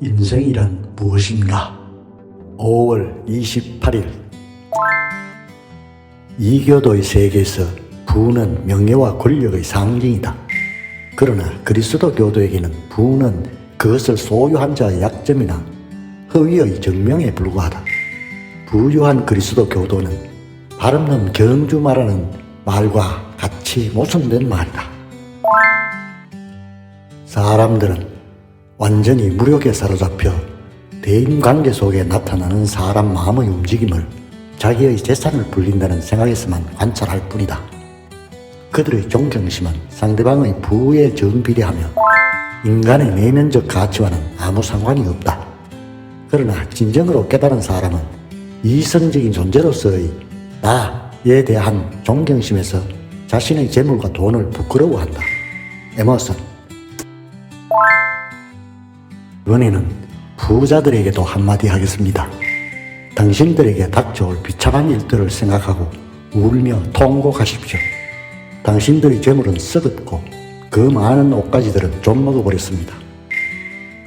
인생이란 무엇인가? 5월 28일 이교도의 세계에서 부는 명예와 권력의 상징이다. 그러나 그리스도 교도에게는 부는 그것을 소유한 자의 약점이나 허위의 증명에 불과하다. 부유한 그리스도 교도는 발음는 경주 말하는 말과 같이 모순된 말이다. 사람들은 완전히 무력에 사로잡혀 대인 관계 속에 나타나는 사람 마음의 움직임을 자기의 재산을 불린다는 생각에서만 관찰할 뿐이다. 그들의 존경심은 상대방의 부에 정비례하며 인간의 내면적 가치와는 아무 상관이 없다. 그러나 진정으로 깨달은 사람은 이성적인 존재로서의 나에 대한 존경심에서 자신의 재물과 돈을 부끄러워한다. 에머슨 이번에는 부자들에게도 한마디 하겠습니다. 당신들에게 닥쳐올 비참한 일들을 생각하고 울며 통곡하십시오. 당신들의 재물은 썩었고 그 많은 옷가지들은 좀 먹어버렸습니다.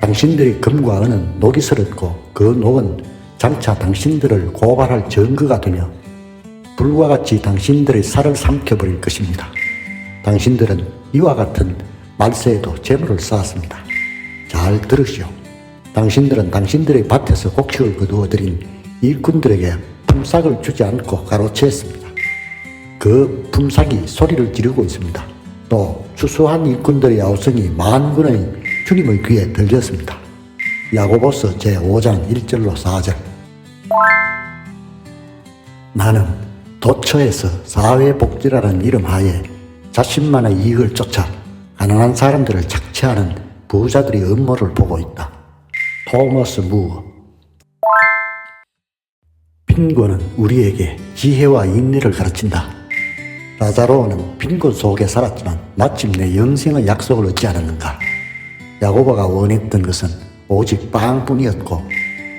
당신들의 금과 은은 녹이 슬었고 그 녹은 장차 당신들을 고발할 증거가 되며 불과 같이 당신들의 살을 삼켜버릴 것입니다. 당신들은 이와 같은 말세에도 재물을 쌓았습니다. 잘 들으시오. 당신들은 당신들의 밭에서 곡식을 거두어 들인 일꾼들에게 품삯을 주지 않고 가로채했습니다. 그 품삯이 소리를 지르고 있습니다. 또 추수한 일꾼들의 아우성이 만군의 주님의 귀에 들렸습니다. 야고보서 제5장 1절로 4절 나는 도처에서 사회복지라는 이름 하에 자신만의 이익을 쫓아 가난한 사람들을 착취하는 부자들의 음모를 보고 있다. 토머스 무어 빈곤은 우리에게 지혜와 인내를 가르친다. 라자로는 빈곤 속에 살았지만 마침내 영생의 약속을 얻지 않았는가. 야고보가 원했던 것은 오직 빵뿐이었고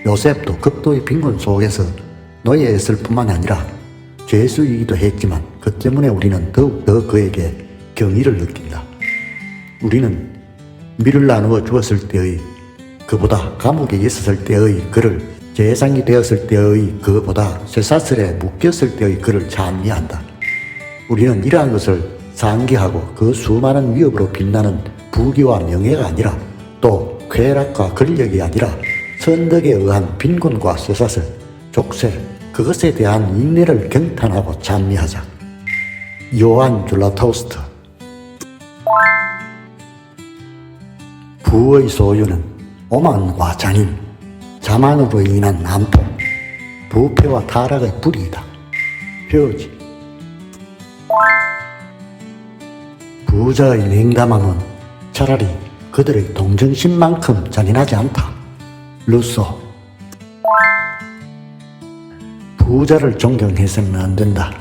요셉도 극도의 빈곤 속에서 노예였을 뿐만 아니라 죄수이기도 했지만 그 때문에 우리는 더욱 더 그에게 경의를 느낀다. 우리는 밀을 나누어 주었을 때의 그보다 감옥에 있었을 때의 그를 재상이 되었을 때의 그보다 쇠사슬에 묶였을 때의 그를 찬미한다. 우리는 이러한 것을 상기하고 그 수많은 위협으로 빛나는 부귀와 명예가 아니라 또 쾌락과 권력이 아니라 선덕에 의한 빈곤과 쇠사슬, 족쇄, 그것에 대한 인내를 경탄하고 찬미하자. 요한 줄라토스트 부의 소유는 오만과 잔인, 자만으로 인한 난폭, 부패와 타락의 뿌리이다. 표지 부자의 냉담함은 차라리 그들의 동정심만큼 잔인하지 않다. 루소 부자를 존경해서는 안 된다.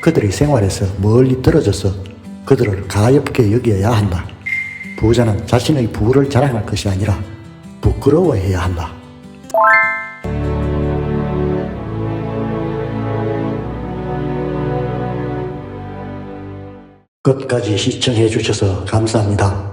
그들의 생활에서 멀리 떨어져서 그들을 가엽게 여겨야 한다. 부자는 자신의 부를 자랑할 것이 아니라 부끄러워해야 한다. 끝까지 시청해 주셔서 감사합니다.